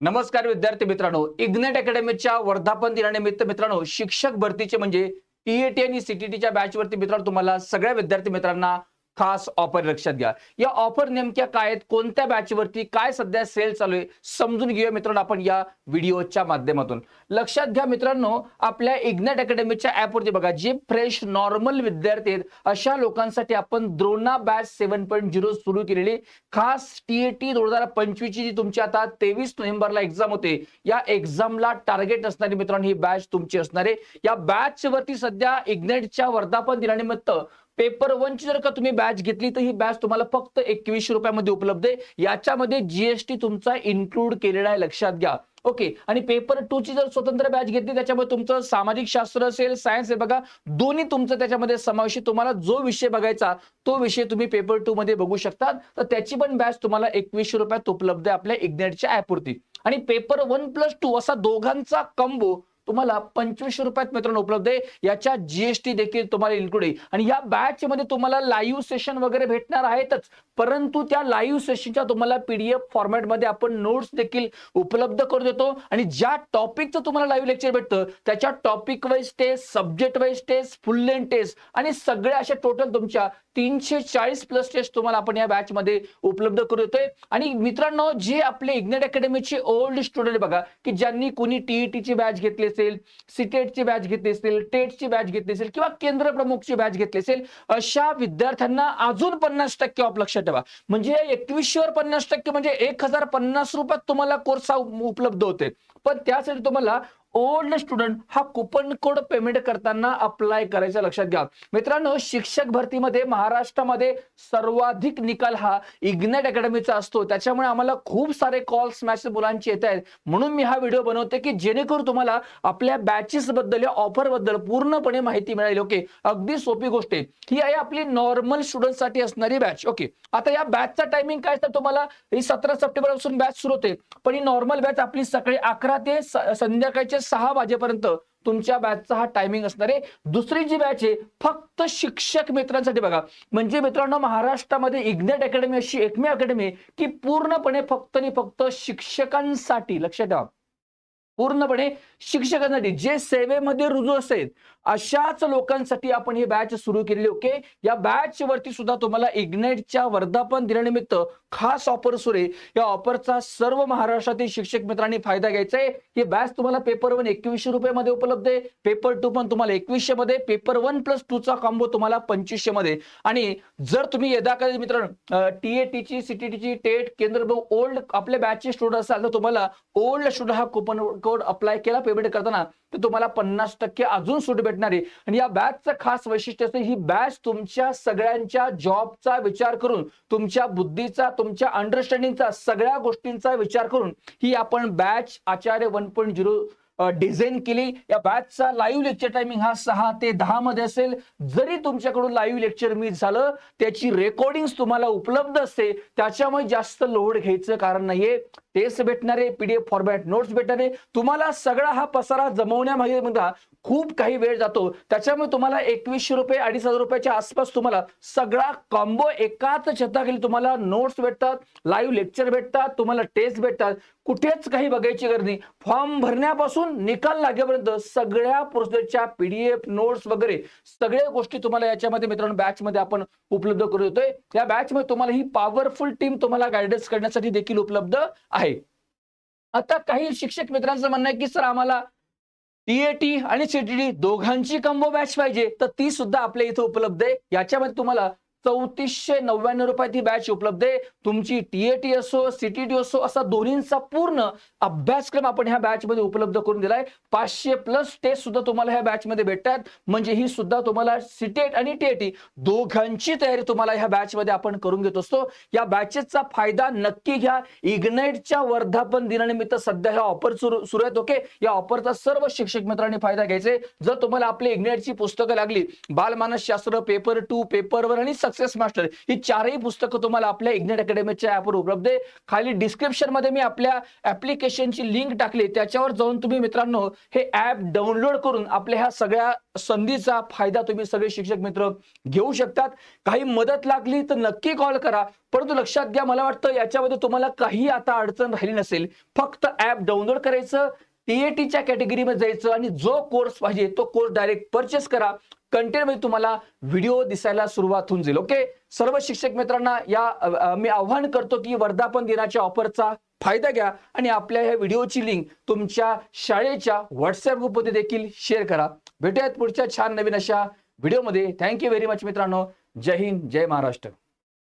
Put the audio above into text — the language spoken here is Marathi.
नमस्कार विद्यार्थी मित्रांनो इग्नेट अकॅडमीच्या वर्धापन दिनानिमित्त मित्रांनो शिक्षक भरतीचे म्हणजे टीएटी आणि सीटीटीच्या बॅचवरती मित्रांनो तुम्हाला सगळ्या विद्यार्थी मित्रांना खास ऑफर लक्षात घ्या. या ऑफर नेमक्या काय आहेत? कोणत्या बॅचवरती काय सध्या सेल चालू आहे? समजून घेऊया मित्रांनो आपण या व्हिडिओच्या माध्यमातून. लक्षात घ्या मित्रांनो आपल्या इग्नेट अकॅडमीच्या ऍपवरती बघा. जे फ्रेश नॉर्मल विद्यार्थी आहेत अशा लोकांसाठी आपण Drona batch seven point zero सुरू केलेली खास टीएटी दोन हजार पंचवीसची जी तुमची आता तेवीस नोव्हेंबरला एक्झाम होते या एक्झामला टार्गेट असणारी मित्रांनो ही बॅच तुमची असणार आहे. या बॅच वरती सध्या इग्नेटच्या वर्धापन दिनानिमित्त पेपर वनची जर का तुम्ही बॅच घेतली तर ही बॅच तुम्हाला फक्त एकवीसशे रुपयामध्ये उपलब्ध आहे. याच्यामध्ये जीएसटी तुमचा इन्क्लूड केलेला आहे लक्षात घ्या. ओके आणि पेपर टू ची जर स्वतंत्र बॅच घेतली त्याच्यामध्ये तुमचं सामाजिक शास्त्र असेल सायन्स आहे बघा. दोन्ही तुमचं त्याच्यामध्ये समावेश आहे. तुम्हाला जो विषय बघायचा तो विषय तुम्ही पेपर टू मध्ये बघू शकता तर त्याची पण बॅच तुम्हाला एकवीसशे रुपयात उपलब्ध आहे आपल्या इग्नेटच्या ऍपवरती आणि पेपर वन प्लस टू असा दोघांचा कंबो तुम्हाला पंचवीसशे रुपयात मित्रांनो उपलब्ध आहे. याच्या जीएसटी देखील तुम्हाला इन्क्लूड आहे. आणि या बॅच मध्ये तुम्हाला लाईव्ह सेशन वगैरे भेटणार आहेतच. परंतु त्या लाईव्ह सेशनच्या तुम्हाला पीडीएफ फॉर्मॅटमध्ये आपण नोट्स देखील उपलब्ध करून देतो. आणि ज्या टॉपिकचं तुम्हाला लाईव्ह लेक्चर भेटतं त्याच्या topic wise test subject wise test full length test आणि सगळ्या अशा टोटल तुमच्या तीनशे चाळीस प्लस टेस्ट तुम्हाला आपण या बॅच मध्ये उपलब्ध करू देतोय. आणि मित्रांनो जे आपले इग्नेट अकॅडमीचे ओल्ड स्टुडंट बघा की ज्यांनी कोणी टीईटीची बॅच घेतली असेल सिटेटची बॅच घेतली असेल टेटची बॅच घेतली असेल किंवा केंद्र प्रमुखची बॅच घेतली असेल अशा विद्यार्थ्यांना अजून पन्नास टक्के ऑफ लक्षात ठेवा. म्हणजे एकवीसशेवर पन्नास टक्के म्हणजे एक हजार पन्नास रुपयात तुम्हाला कोर्स उपलब्ध होते. पण त्यासाठी तुम्हाला ओल्ड स्टुडंट हा कुपन कोड पेमेंट करताना अप्लाय करायचा लक्षात घ्या. मित्रांनो शिक्षक भरतीमध्ये महाराष्ट्रामध्ये सर्वाधिक निकाल हा इग्नेट अकॅडमीचा असतो. त्याच्यामुळे आम्हाला खूप सारे कॉल्स मॅसेज मुलांचे येत आहेत. म्हणून मी हा व्हिडिओ बनवते की जेणेकरून तुम्हाला आपल्या बॅचेस बद्दल या ऑफरबद्दल पूर्णपणे माहिती मिळेल ओके अगदी सोपी गोष्ट आहे. ही आहे आपली नॉर्मल स्टुडंटसाठी असणारी बॅच ओके आता या बॅचचा टायमिंग काय तर तुम्हाला? ही सतरा सप्टेंबरपासून बॅच सुरू होते. पण ही नॉर्मल बॅच आपली सकाळी अकरा ते स- संध्याकाळचे सहा वाजेपर्यंत तुमच्या बॅचचा हा टायमिंग असणार. आहे दुसरी जी बॅच आहे फक्त शिक्षक मित्रांसाठी बघा. म्हणजे मित्रांनो महाराष्ट्रामध्ये इग्नेट अकॅडमी अशी एकमेव अकॅडमी आहे की पूर्णपणे फक्त आणि फक्त शिक्षकांसाठी. लक्षात ठेवा. पूर्णपणे शिक्षकांसाठी जे सेवेमध्ये रुजू असेल अशाच लोकांसाठी आपण ही बॅच सुरू केलेली ओके या बॅच वरती सुद्धा तुम्हाला इग्नेटच्या वर्धापन दिनानिमित्त खास ऑफर सुरू आहे. या ऑफरचा सर्व महाराष्ट्रातील शिक्षक मित्रांनी फायदा घ्यायचा आहे. ही बॅच तुम्हाला पेपर वन एकवीसशे रुपये उपलब्ध आहे. पेपर टू पण तुम्हाला एकवीसशे मध्ये पेपर वन प्लस टू चा कॉम्बो तुम्हाला पंचवीसशे मध्ये आणि जर तुम्ही यदा कधी मित्रांनो टीएटीची सीटीटीची टेट केंद्र ओल्ड आपल्या बॅचचे स्टुडंट असाल तर तुम्हाला ओल्ड स्टुडंट हा कुपन कोड अप्लाय केला पेमेंट करताना तर तुम्हाला पन्नास टक्के अजून सूट भेटणार आहे. आणि या बॅचचं खास वैशिष्ट्य असं ही बॅच तुमच्या सगळ्यांच्या जॉबचा विचार करून तुमच्या बुद्धीचा तुमच्या अंडरस्टँडिंगचा सगळ्या गोष्टींचा विचार करून ही आपण batch Acharya one point zero design केली. या बॅचचा लाईव्ह लेक्चर टायमिंग हा सहा ते दहा मध्ये असेल. जरी तुमच्याकडून लाईव्ह लेक्चर मिस झालं त्याची रेकॉर्डिंग तुम्हाला उपलब्ध असते. त्याच्यामुळे जास्त लोड घ्यायचं कारण नाहीये. टेस्ट आहे पीडीएफ फॉर्मॅट नोट्स भेटणारे. तुम्हाला सगळा हा पसारा जमवण्यामध्ये खूप काही वेळ जातो. त्याच्यामुळे तुम्हाला एकवीसशे रुपये अडीच हजार रुपयाच्या आसपास तुम्हाला सगळा कॉम्बो एकाच छताखाली तुम्हाला नोट्स भेटतात लाईव्ह लेक्चर भेटतात तुम्हाला टेस्ट भेटतात. कुठेच काही बघायची गरज नाही. फॉर्म भरण्यापासून निकाल लागेपर्यंत सगळ्या प्रोसेसच्या पीडीएफ नोट्स वगैरे सगळ्या गोष्टी तुम्हाला याच्यामध्ये मित्रांनो बॅच मध्ये आपण उपलब्ध करू देतोय. या बॅच मध्ये तुम्हाला ही पॉवरफुल टीम तुम्हाला गायडन्स करण्यासाठी देखील उपलब्ध आहे. आता काही शिक्षक मित्रांचं म्हणणं आहे की सर आम्हाला टीएटी आणि सीटीडी दोघांची कंबो बॅच पाहिजे. तर ती सुद्धा आपल्या इथे उपलब्ध आहे. याच्यामध्ये तुम्हाला चौतीसशे नव्याण्णव रुपयात ही बॅच उपलब्ध आहे. तुमची टीएटी असो सीटीटी असो असा दोन्हींचा पूर्ण अभ्यासक्रम आपण ह्या बॅच मध्ये उपलब्ध करून दिलाय. पाचशे प्लस टेस्ट सुद्धा तुम्हाला ह्या बॅच मध्ये भेटतात. म्हणजे ही सुद्धा तुम्हाला सीटेट आणि टीएटी दोघांची तयारी तुम्हाला ह्या बॅच मध्ये आपण करून घेत असतो. या बॅचेसचा फायदा नक्की घ्या. इग्नाइटच्या वर्धापन दिनानिमित्त सध्या ह्या ऑफर सुरू सुरू आहेत ओके या ऑफरचा सर्व शिक्षक मित्रांनी फायदा घ्यायचे जर तुम्हाला आपली इग्नाइटची पुस्तकं लागली बालमानसशास्त्र पेपर टू पेपर वन आणि सक्सेस मास्टर ही चारही पुस्तकं तुम्हाला आपल्या इग्नेट अकॅडमीच्या ऍपवर उपलब्ध आहे. खाली डिस्क्रिप्शनमध्ये मी आपल्या ऍप्लिकेशनची लिंक टाकली त्याच्यावर जाऊन तुम्ही मित्रांनो हे ऍप डाउनलोड करून आपल्या ह्या सगळ्या संधीचा फायदा तुम्ही सगळे शिक्षक मित्र घेऊ शकतात. काही मदत लागली तर नक्की कॉल करा. परंतु लक्षात घ्या मला वाटतं याच्यामध्ये तुम्हाला काही आता अडचण राहिली नसेल. फक्त ऍप डाउनलोड करायचं टीएटीच्या कॅटेगरीमध्ये जायचं आणि जो कोर्स पाहिजे तो कोर्स डायरेक्ट परचेस करा. कंटेंटमध्ये तुम्हाला व्हिडिओ दिसायला सुरुवात होऊन जाईल ओके सर्व शिक्षक मित्रांना या मी आव्हान करतो की वर्धापन दिनाच्या ऑफरचा फायदा घ्या आणि आपल्या ह्या व्हिडिओची लिंक तुमच्या शाळेच्या व्हॉट्सअप ग्रुपमध्ये देखील शेअर करा. भेटूयात पुढच्या छान नवीन अशा व्हिडिओमध्ये थँक्यू व्हेरी मच मित्रांनो. जय हिंद जय महाराष्ट्र.